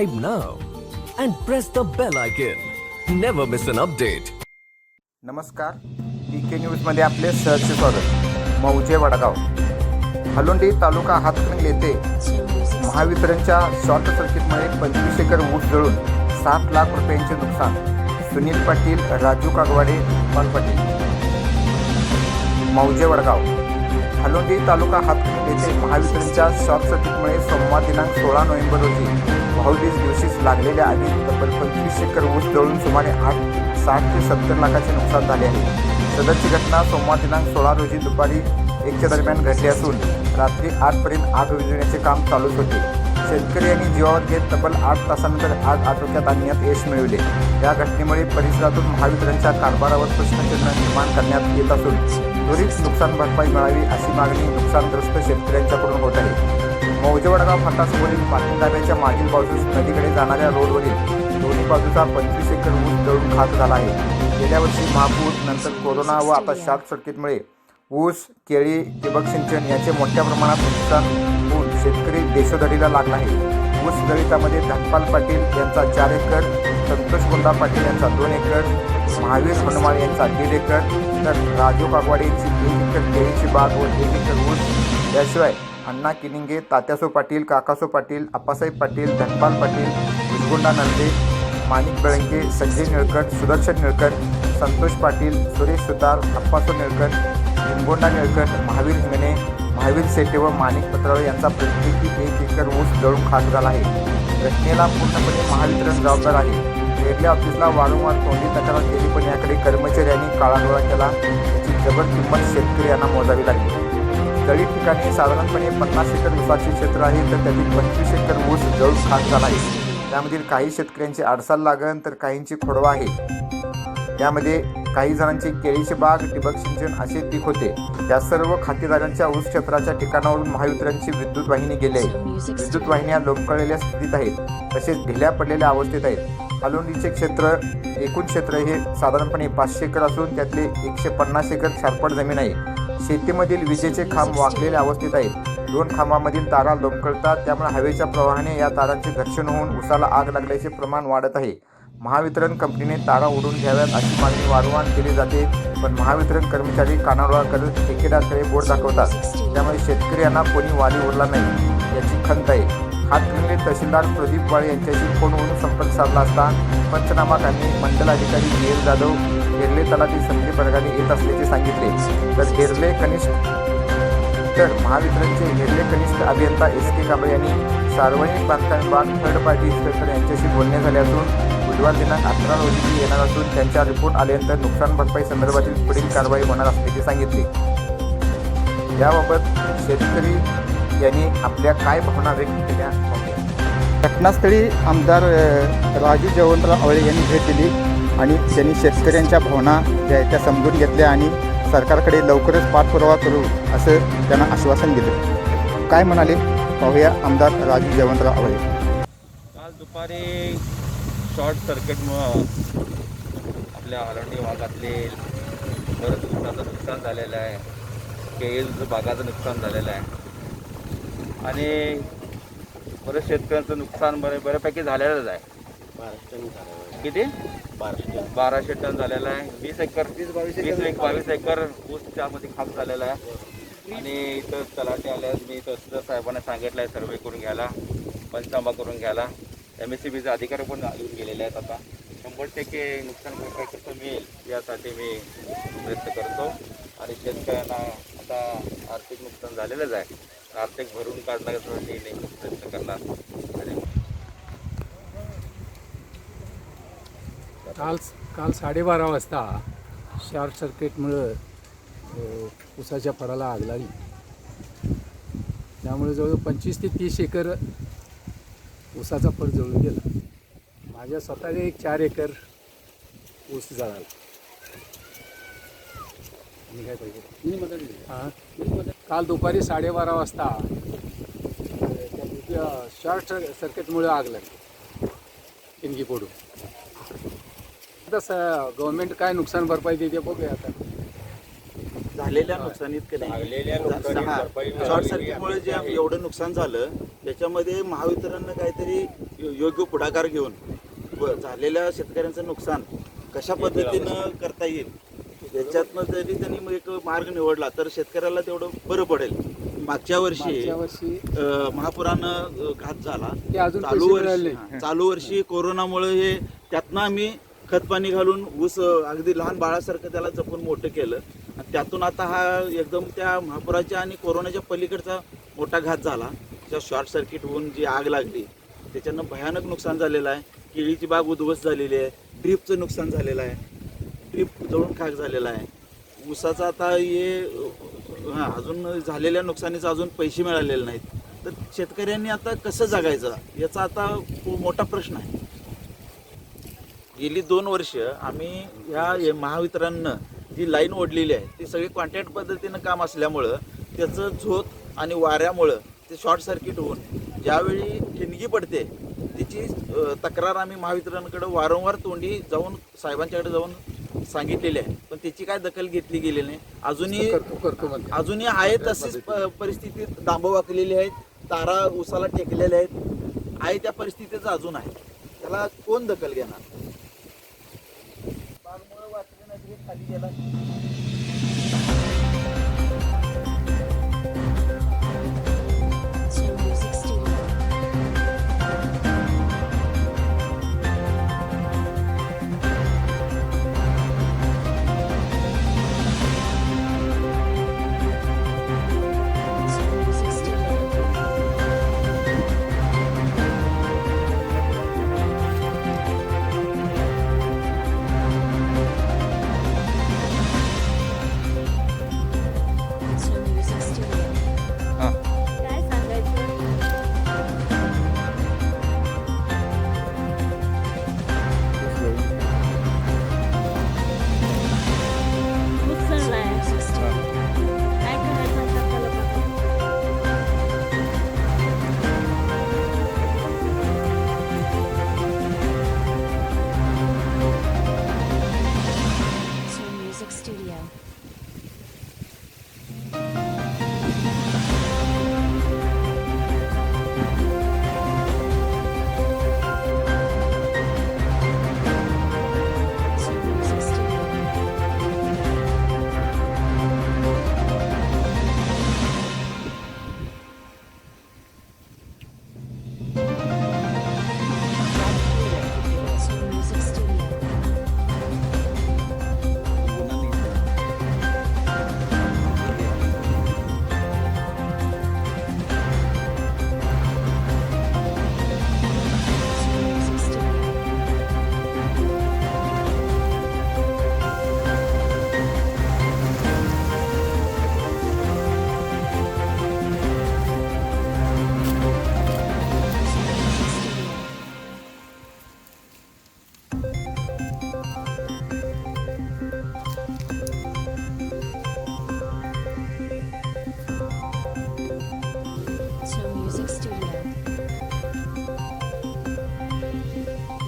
Subscribe now and press the bell icon. Never miss an update. नमस्कार P K न्यूजमध्ये आपले सहर्ष स्वागत. मौजे वडगाव. हलोंडी तालुका हातकणंगले येथे महावितरणच्या शॉर्ट सर्किटमुळे पंचवीस एकर ऊस जळून सात लाख रुपयांचे नुकसान. सुनील पाटील राजू कागवाडे पाटील मौजे वडगाव. हलोंडी तालुका हातकणंगले येथे महावितरणच्या शॉर्ट सर्किटमुळे सोमवार दिनांक सोळा नोव्हेंबर रोजी भाऊबीज दिवशीच लागलेल्या आगीत तब्बल पंचवीस एकर ऊस जळून सुमारे आठ साठ ते सत्तर लाखाचे नुकसान झाले आहे. सदरची घटना सोमवार दिनांक सोळा रोजी दुपारी एकच्या दरम्यान घडली असून रात्री आठपर्यंत आग विझवण्याचे काम चालूच होते. शेतकरी यांनी जीवावर घेत तब्बल आठ तासानंतर आग आटोक्यात आणण्यात यश मिळवले. या घटनेमुळे परिसरातून महावितरणच्या कारभारावर प्रश्नचिन्ह निर्माण करण्यात येत असून त्वरित नुकसान भरपाई मिळावी अशी मागणी नुकसानग्रस्त शेतकऱ्यांच्याकडून होत आहे. मौजवडगाव फाटासमोरील पाटील धाब्याच्या मागील बाजूस नदीकडे जाणाऱ्या रोडवरील दोन्ही बाजूचा पंचवीस एकर ऊस जळून खाक झाला आहे. गेल्या वर्षी महापूर नंतर कोरोना व आता शॉर्ट सर्किटमुळे ऊस केळी ठिबक सिंचन याचे मोठ्या प्रमाणात नुकसान होऊन शेतकरी देशोधडीला लागला आहे. ऊस दलितामध्ये धनपाल पाटील यांचा चार एकर संतोष गुंडा पाटील यांचा दोन एकर महावीर हनुमान यांचा दीड एकर तर राजू कागवाडे यांची एक एकर केळीची बाग व एक एकर ऊस याशिवाय अण्णा किनिंगे तात्यासो पाटील काकासो पाटील अप्पासाहेब पाटील धनपाल पाटील विजगुंडा नंदे माणिक बळंगे संजय निळकट सुदर्शन निळकट संतोष पाटील सुरेश सुतार अप्पासो निळकट निंगोंडा निळकट महावीर हिंगणे महावीर सेटे व माणिक पत्राळे यांचा प्रत्येकी एक एकर ऊस जळून खास झाला आहे. घटनेला पूर्णपणे महावितरण जबाबदार आहे. वेगळ्या ऑफिसला वारंवार तोंडी तक्रार केली पण याकडे कर्मचाऱ्यांनी काळाडोळा केला. याची जबर किंमत शेतकरी यांना मोजावी लागली. तळी ठिकाणी साधारणपणे पन्नास एकर ऊसाचे क्षेत्र आहे तर त्यातील पंचवीस एकर ऊस जळून खाक झाला आहे. त्यामधील काही शेतकऱ्यांची आडसाल लागण तर काहींची खोडवा आहे. त्यामध्ये काही जणांचे केळीचे बाग ठिबक सिंचन असे पीक होते. त्या सर्व खातेदारांच्या ऊस क्षेत्राच्या ठिकाणावरून महावितरणची विद्युत वाहिनी गेली आहे विद्युत वाहिन्या लोंबकळलेल्या स्थितीत आहेत तसेच ढिल्या पडलेल्या अवस्थेत आहेत. कालोंडीचे क्षेत्र एकूण क्षेत्र हे साधारणपणे पाचशे एकर असून त्यातले एकशे पन्नास एकर छारपड जमीन आहे. शेतीमधील विजेचे खांब वाकलेल्या अवस्थेत आहेत. दोन खांबामधील तारा लोंबकळतात त्यामुळे हवेच्या प्रवाहाने या तारांचे घर्षण होऊन उसाला आग लागल्याचे प्रमाण वाढत आहे. महावितरण कंपनीने तारा ओढून घ्याव्यात अशी मागणी वारंवार केली जाते पण महावितरण कर्मचारी कानाडोळा करत ठेकेदारकडे बोट दाखवतात. त्यामुळे शेतकरी यांना कोणी वाली उरला नाही याची खंत आहे. हातकणंगले तहसीलदार प्रदीप वाळे यांच्याशी फोनवरून संपर्क साधला असता पंचनामा त्यांनी मंडलाधिकारी बी एल जाधव हेरले तलाठी संदीप वर्गाने येत असल्याचे सांगितले. तर हेरले कनिष्ठ तर महावितरणचे हेरले कनिष्ठ अभियंता एस के कांबळे यांनी सार्वजनिक बांधकाम विभाग थर्ड पार्टी इन्स्पेक्टर यांच्याशी बोलणे झाले असून बुधवार दिनांक अठरा रोजी येणार असून त्यांच्या रिपोर्ट आल्यानंतर नुकसान भरपाई संदर्भातील पुढील कारवाई होणार असल्याचे सांगितले. याबाबत शेतकरी यांनी आपल्या काय भावना व्यक्त केल्या. घटनास्थळी आमदार राजू जयवंतराव आवळे यांनी भेट दिली आणि त्यांनी शेतकऱ्यांच्या भावना ज्या आहेत त्या समजून घेतल्या आणि सरकारकडे लवकरच पाठपुरावा करू असं त्यांना आश्वासन दिलं. काय म्हणाले? पाहूया आमदार राजू जयवंतराव आवळे. काल दुपारी शॉर्ट सर्किटमुळं आपल्या आलंडी भागातले बरंच नुकसाचं नुकसान झालेलं आहे. केळीचं बागाचं नुकसान झालेलं आहे. आणि बरेच शेतकऱ्यांचं नुकसान बरे बऱ्यापैकी झालेलंच आहे. किती? बाराशे टन. झालेलं आहे. वीस एकर वीस एक बावीस एकर ऊस त्यामध्ये खाक झालेला आहे. आणि इथं तलाठी आल्यास मी तहसीलदार साहेबांना सांगितलं आहे सर्वे करून घ्यायला पंचनामा करून घ्यायला. एम एस सी बीचे अधिकारी पण येऊन गेलेले आहेत आता. शंभर टक्के नुकसान भरपाई कसं मिळेल यासाठी मी प्रयत्न करतो. आणि शेतकऱ्यांना आता आर्थिक नुकसान झालेलंच आहे. आर्थिक भरून काढण्यासाठी नेहमी प्रयत्न करणार. आणि काल काल साडेबारा वाजता शॉर्ट सर्किटमुळं अ, ऊसाच्या फळाला आग लागली. त्यामुळे जवळ पंचवीस ते तीस एकर ऊसाचा फळ जळून गेला. माझ्या स्वतःचे एक चार एकर ऊस जळाला. आणि काय पाहिजे? हां? काल दुपारी साडेबारा वाजता शॉर्ट सर्किटमुळे आग लागली. किनगी पोडून. आता स गव्हर्नमेंट काय नुकसान भरपाई देते बघूया आता. झालेल्या नुकसानीत की नाही? शॉर्ट सर्किटमुळे जे एवढं नुकसान झालं त्याच्यामध्ये महावितरणनं काहीतरी योग्य पुढाकार घेऊन झालेल्या शेतकऱ्यांचं नुकसान कशा पद्धतीनं करता येईल? याच्यातनं जरी त्यांनी मग एक मार्ग निवडला तर शेतकऱ्याला तेवढं बरं पडेल. मागच्या वर्षी मागच्या वर्षी अ, महापुरानं घात झाला. ते अजून चालू पैसे वर्षी हा, चालू वर्षी कोरोनामुळे हे त्यातनं आम्ही खत पाणी घालून ऊस अ, अगदी लहान बाळासारखं त्याला जपून मोठं केलं. आणि त्यातून आता हा एकदम त्या महापुराच्या आणि कोरोनाच्या पलीकडचा मोठा घात झाला. त्या शॉर्ट सर्किट होऊन जी आग लागली त्याच्यानं भयानक नुकसान झालेलं आहे. केळीची बाग उद्ध्वस्त झालेली आहे. ड्रीपचं नुकसान झालेलं आहे. ती जळून खाक झालेला आहे. ऊसाचा आता हे हां अजून झालेल्या नुकसानीचं अजून पैसे मिळालेले नाहीत. तर शेतकऱ्यांनी आता कसं जगायचं? याचा आता खूप मोठा प्रश्न आहे. गेली दोन वर्ष आम्ही ह्या महावितरणनं जी लाईन ओढलेली आहे ती सगळी कॉन्टॅक्ट पद्धतीनं काम असल्यामुळं त्याचं झोत आणि वाऱ्यामुळं ते शॉर्ट सर्किट होऊन ज्यावेळी ठिणगी पडते तिची तक्रार आम्ही महावितरणकडे वारंवार तोंडी जाऊन साहेबांच्याकडे जाऊन सांगितलेली आहे पण त्याची काय दखल घेतली गेली नाही. अजूनही करतो करतो म्हणते. अजूनही आहे तशीच प- परिस्थितीत डांब वाकलेली आहेत. तारा उसाला टेकलेल्या आहेत. आहे त्या परिस्थितीच अजून आहे. त्याला कोण दखल घेणार? बागमुळं वाचले नाही खाली गेला.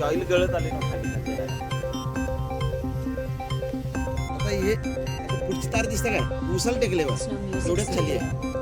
ऑइल गळत आले. आता हे आता पुढची तार दिसते काय? उसाला टेकले बस. एवढंच खाली आहे.